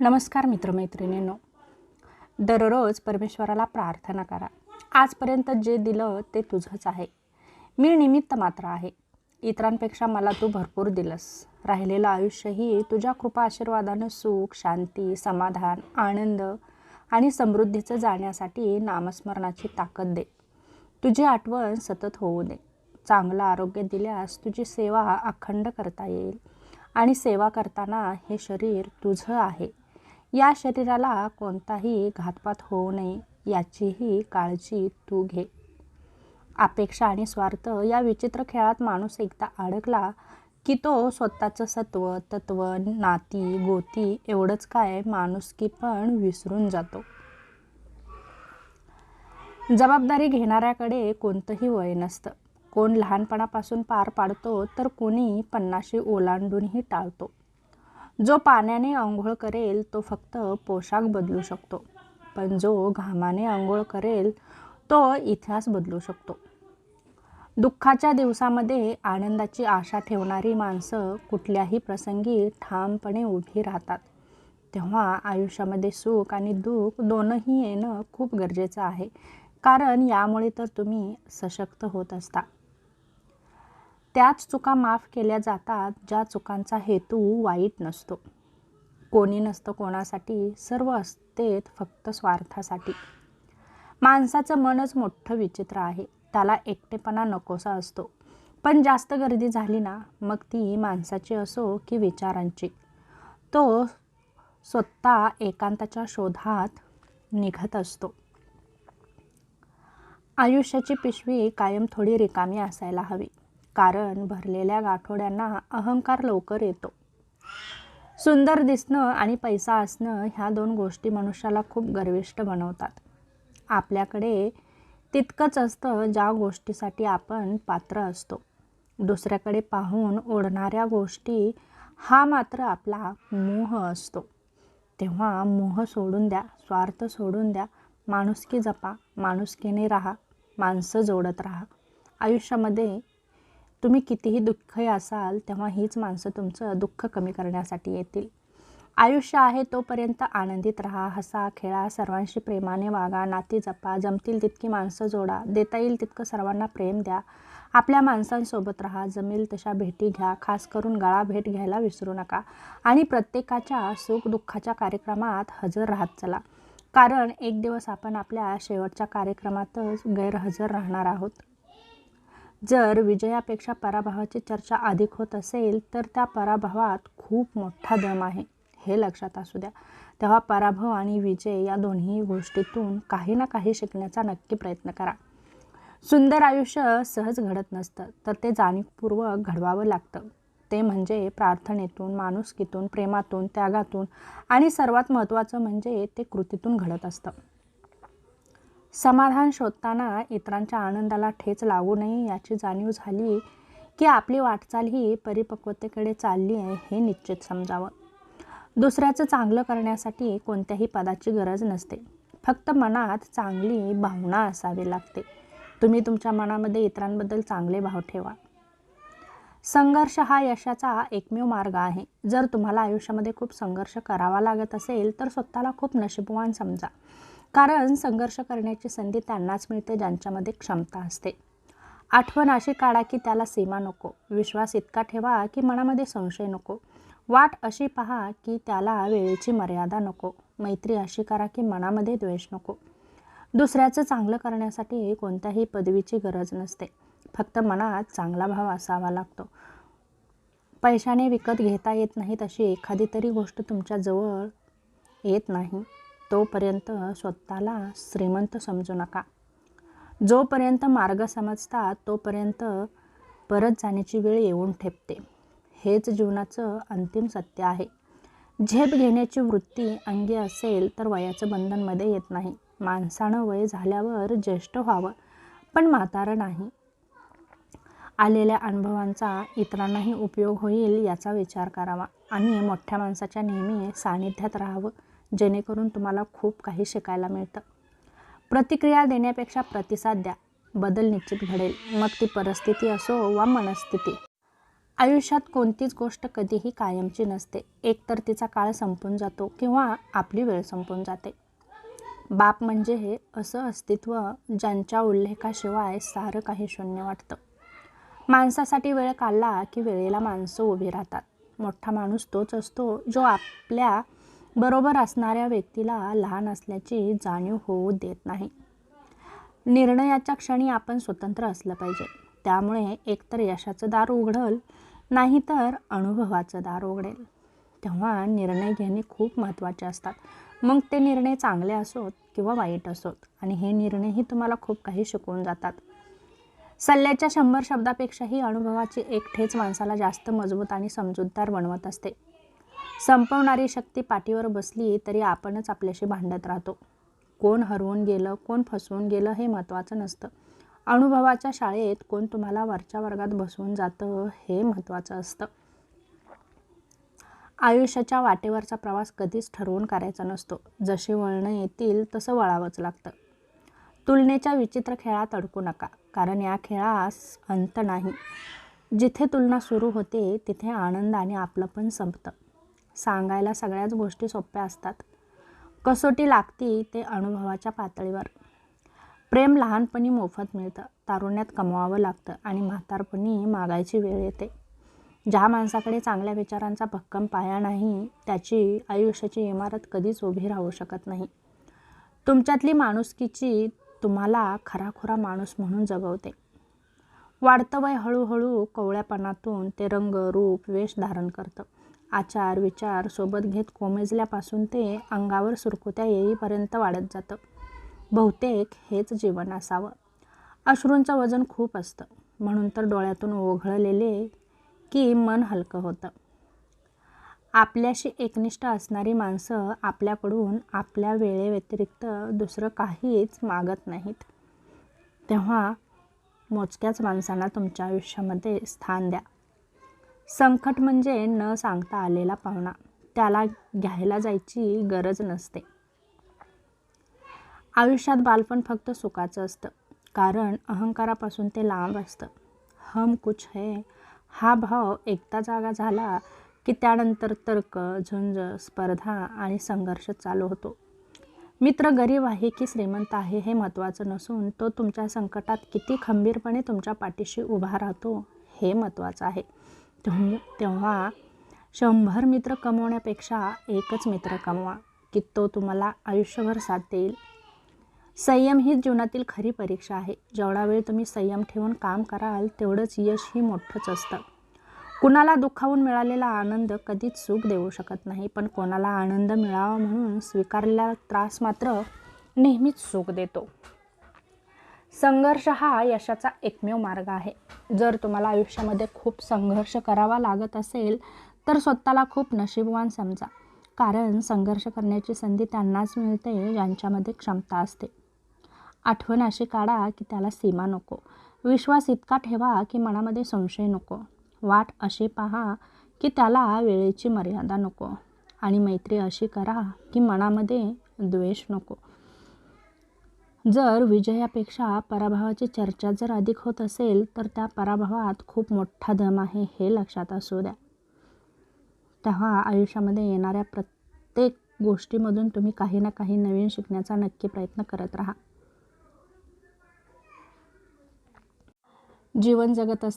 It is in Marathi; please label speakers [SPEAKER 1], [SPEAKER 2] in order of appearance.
[SPEAKER 1] नमस्कार मित्रमैत्रिणींनो. दररोज परमेश्वराला प्रार्थना करा. आजपर्यंत जे दिलं ते तुझंच आहे. मी निमित्त मात्र आहे. इतरांपेक्षा मला तू भरपूर दिलंस. राहिलेलं आयुष्यही तुझ्या कृपा आशीर्वादानं सुख शांती समाधान आनंद आणि समृद्धीचं जाण्यासाठी नामस्मरणाची ताकद दे. तुझी आठवण सतत होऊ दे. चांगलं आरोग्य दिल्यास तुझी सेवा अखंड करता येईल आणि सेवा करताना हे शरीर तुझं आहे. या शरीराला कोणताही घातपात होऊ नये याचीही काळजी तू घे. अपेक्षा आणि स्वार्थ या विचित्र खेळात माणूस एकदा अडकला की तो स्वतःचं सत्व तत्व नाती गोती एवढंच काय माणुसकी पण विसरून जातो. जबाबदारी घेणाऱ्याकडे कोणतंही वय नसतं. कोण लहानपणापासून पार पाडतो तर कोणी पन्नाशी ओलांडूनही टाळतो. जो पाण्याने आंघोळ करेल तो फक्त पोशाख बदलू शकतो. पण जो घामाने आंघोळ करेल तो इतिहास बदलू शकतो. दुःखाच्या दिवसामध्ये आनंदाची आशा ठेवणारी माणसं कुठल्याही प्रसंगी ठामपणे उभी राहतात. तेव्हा आयुष्यामध्ये सुख आणि दुःख दोनही येणं खूप गरजेचं आहे. कारण यामुळे तर तुम्ही सशक्त होत असता. त्याच चुका माफ केल्या जातात ज्या चुकांचा हेतू वाईट नसतो. कोणी नसतं कोणासाठी सर्व असतेत फक्त स्वार्थासाठी. माणसाचं मनच मोठं विचित्र आहे. त्याला एकटेपणा नकोसा असतो. पण जास्त गर्दी झाली ना मग ती माणसाची असो की विचारांची. तो स्वतः एकांताच्या शोधात निघत असतो. आयुष्याची पिशवी कायम थोडी रिकामी असायला हवी. कारण भरलेल्या गाठोड्यांना अहंकार लवकर येतो. सुंदर दिसणं आणि पैसा असणं ह्या दोन गोष्टी मनुष्याला खूप गर्विष्ठ बनवतात. आपल्याकडे तितकंच असतं ज्या गोष्टीसाठी आपण पात्र असतो. दुसऱ्याकडे पाहून ओढणाऱ्या गोष्टी हा मात्र आपला मोह असतो. तेव्हा मोह सोडून द्या स्वार्थ सोडून द्या माणुसकी जपा माणुसकीने राहा माणसं जोडत राहा. आयुष्यामध्ये तुम्ही कितीही दुःखी असाल तेव्हा हीच माणसं तुमचं दुःख कमी करण्यासाठी येतील. आयुष्य आहे तोपर्यंत आनंदित राहा हसा खेळा सर्वांशी प्रेमाने वागा नाती जपा जमतील तितकी माणसं जोडा देता येईल तितकं सर्वांना प्रेम द्या. आपल्या माणसांसोबत राहा जमेल तशा भेटी घ्या खास करून गळा भेट घ्यायला विसरू नका. आणि प्रत्येकाच्या सुख दुःखाच्या कार्यक्रमात हजर राहत चला. कारण एक दिवस आपण आपल्या शेवटच्या कार्यक्रमातच गैरहजर राहणार आहोत. जर विजयापेक्षा पराभवाची चर्चा अधिक होत असेल तर त्या पराभवात खूप मोठा दम आहे हे लक्षात असू द्या. तेव्हा पराभव आणि विजय या दोन्ही गोष्टीतून काही ना काही शिकण्याचा नक्की प्रयत्न करा. सुंदर आयुष्य सहज घडत नसतं तर ते जाणीवपूर्वक घडवावं लागतं. ते म्हणजे प्रार्थनेतून माणुसकीतून प्रेमातून त्यागातून आणि सर्वात महत्त्वाचं म्हणजे ते कृतीतून घडत असतं. समाधान शोधताना इतरांच्या आनंदाला ठेच लागू नये याची जाणीव झाली की आपली वाटचाल ही परिपक्वतेकडे चालली आहे हे निश्चित समजावं. दुसऱ्याचं चांगलं करण्यासाठी कोणत्याही पदाची गरज नसते. फक्त मनात चांगली भावना असावी लागते. तुम्ही तुमच्या मनामध्ये इतरांबद्दल चांगले भाव ठेवा. संघर्ष हा यशाचा एकमेव मार्ग आहे. जर तुम्हाला आयुष्यामध्ये खूप संघर्ष करावा लागत असेल तर स्वतःला खूप नशीबवान समजा. कारण संघर्ष करण्याची संधी त्यांनाच मिळते ज्यांच्यामध्ये क्षमता असते. आठवण अशी काढा की त्याला सीमा नको. विश्वास इतका ठेवा की मनामध्ये संशय नको. वाट अशी पहा की त्याला वेळेची मर्यादा नको. मैत्री अशी करा की मनामध्ये द्वेष नको. दुसऱ्याचं चांगलं करण्यासाठी कोणत्याही पदवीची गरज नसते. फक्त मनात चांगला भाव असावा लागतो. पैशाने विकत घेता येत नाहीत अशी एखादी तरी गोष्ट तुमच्याजवळ येत नाही. तोपर्यंत स्वतःला श्रीमंत समजू नका. जोपर्यंत मार्ग समजता तोपर्यंत परत जाण्याची वेळ येऊन ठेपते. हेच जीवनाचं अंतिम सत्य आहे. झेप घेण्याची वृत्ती अंगी असेल तर वयाचं बंधनमध्ये येत नाही. माणसानं वय झाल्यावर ज्येष्ठ व्हावं पण म्हातारं नाही. आलेल्या अनुभवांचा इतरांनाही उपयोग होईल याचा विचार करावा आणि मोठ्या माणसाच्या नेहमी सानिध्यात राहावं. जेणेकरून तुम्हाला खूप काही शिकायला मिळतं. प्रतिक्रिया देण्यापेक्षा प्रतिसाद द्या. बदल निश्चित घडेल. मग ती परिस्थिती असो वा मनस्थिती. आयुष्यात कोणतीच गोष्ट कधीही कायमची नसते. एकतर तिचा काळ संपून जातो किंवा आपली वेळ संपून जाते. बाप म्हणजे हे असं अस्तित्व ज्यांच्या उल्लेखाशिवाय सारं काही शून्य वाटतं. माणसासाठी वेळ काढला की वेळेला माणसं उभी राहतात. मोठा माणूस तोच असतो जो आपल्या बरोबर असणाऱ्या व्यक्तीला लहान असल्याची जाणीव होऊ देत नाही. निर्णयाच्या क्षणी आपण स्वतंत्र असलं पाहिजे. त्यामुळे एकतर यशाचं दार उघडल नाही तर अनुभवाचं दार उघडेल. तेव्हा निर्णय घेणे खूप महत्त्वाचे असतात. मग ते निर्णय चांगले असोत किंवा वाईट असोत आणि हे निर्णयही तुम्हाला खूप काही शिकवून जातात. सल्ल्याच्या शंभर शब्दापेक्षाही अनुभवाची एक ठेच माणसाला जास्त मजबूत आणि समजूतदार बनवत असते. संपवणारी शक्ती पाठीवर बसली तरी आपणच आपल्याशी भांडत राहतो. कोण हरवून गेलं कोण फसवून गेलं हे महत्त्वाचं नसतं. अनुभवाच्या शाळेत कोण तुम्हाला वरच्या वर्गात बसवून जातं हे महत्त्वाचं असतं. आयुष्याच्या वाटेवरचा प्रवास कधीच ठरवून करायचा नसतो. जशी वळणं येतील तसं वळावंच लागतं. तुलनेच्या विचित्र खेळात अडकू नका कारण या खेळास अंत नाही. जिथे तुलना सुरू होते तिथे आनंद आणि आपलं पण संपतं. सांगायला सगळ्याच गोष्टी सोप्या असतात. कसोटी लागती ते अनुभवाच्या पातळीवर. प्रेम लहानपणी मोफत मिळतं तारुण्यात कमवावं लागतं आणि म्हातारपणी मागायची वेळ येते. ज्या माणसाकडे चांगल्या विचारांचा भक्कम पाया नाही त्याची आयुष्याची इमारत कधीच उभी राहू शकत नाही. तुमच्यातली माणुसकीची तुम्हाला खराखुरा माणूस म्हणून जगवते. वाढतं वय हळूहळू कवळ्यापणातून ते रंग रूप वेश धारण करतं. आचार विचार सोबत घेत कोमेजल्यापासून ते अंगावर सुरकुत्या येईपर्यंत वाढत जातं. बहुतेक हेच जीवन असावं. अश्रूंचं वजन खूप असतं. म्हणून तर डोळ्यातून ओघळलेले की मन हलकं होतं. आपल्याशी एकनिष्ठ असणारी माणसं आपल्याकडून आपल्या वेळेव्यतिरिक्त दुसरं काहीच मागत नाहीत. तेव्हा मोजक्याच माणसांना तुमच्या आयुष्यामध्ये स्थान द्या. संकट म्हणजे न सांगता आलेला पाहुणा. त्याला घ्यायला जायची गरज नसते. आयुष्यात बालपण फक्त सुखाचं असतं. कारण अहंकारापासून ते लांब असतं. हम कुछ है. हा भाव एकदा जागा झाला की त्यानंतर तर्क झुंज स्पर्धा आणि संघर्ष चालू होतो. मित्र गरीब आहे की श्रीमंत आहे हे महत्त्वाचं नसून तो तुमच्या संकटात किती खंबीरपणे तुमच्या पाठीशी उभा राहतो हे महत्त्वाचं आहे. तेव्हा तेव्हा शंभर मित्र कमवण्यापेक्षा एकच मित्र कमवा की तो तुम्हाला आयुष्यभर साथ देईल. संयम ही जीवनातील खरी परीक्षा आहे. जेवढा वेळ तुम्ही संयम ठेवून काम कराल तेवढंच यश ही मोठंच असतं. कुणाला दुखावून मिळालेला आनंद कधीच सुख देऊ शकत नाही पण कोणाला आनंद मिळावा म्हणून स्वीकारलेला त्रास मात्र नेहमीच सुख देतो. संघर्ष हा यशाचा एकमेव मार्ग आहे. जर तुम्हाला आयुष्यामध्ये खूप संघर्ष करावा लागत असेल तर स्वतःला खूप नशीबवान समजा. कारण संघर्ष करण्याची संधी त्यांनाच मिळते ज्यांच्यामध्ये क्षमता असते. आठवण अशी काढा की त्याला सीमा नको. विश्वास इतका ठेवा की मनामध्ये संशय नको. वाट अशी पहा की त्याला वेळेची मर्यादा नको. आणि मैत्री अशी करा की मनामध्ये द्वेष नको. जर विजयापेक्षा पराभवाची चर्चा जर अधिक होत असेल तर त्या पराभवात खूप मोठा दम आहे हे लक्षात असू द्या. तेव्हा आयुष्यामध्ये येणाऱ्या प्रत्येक गोष्टीमधून तुम्ही काही ना काही नवीन शिकण्याचा नक्की प्रयत्न करत राहा. जीवन जगत असताना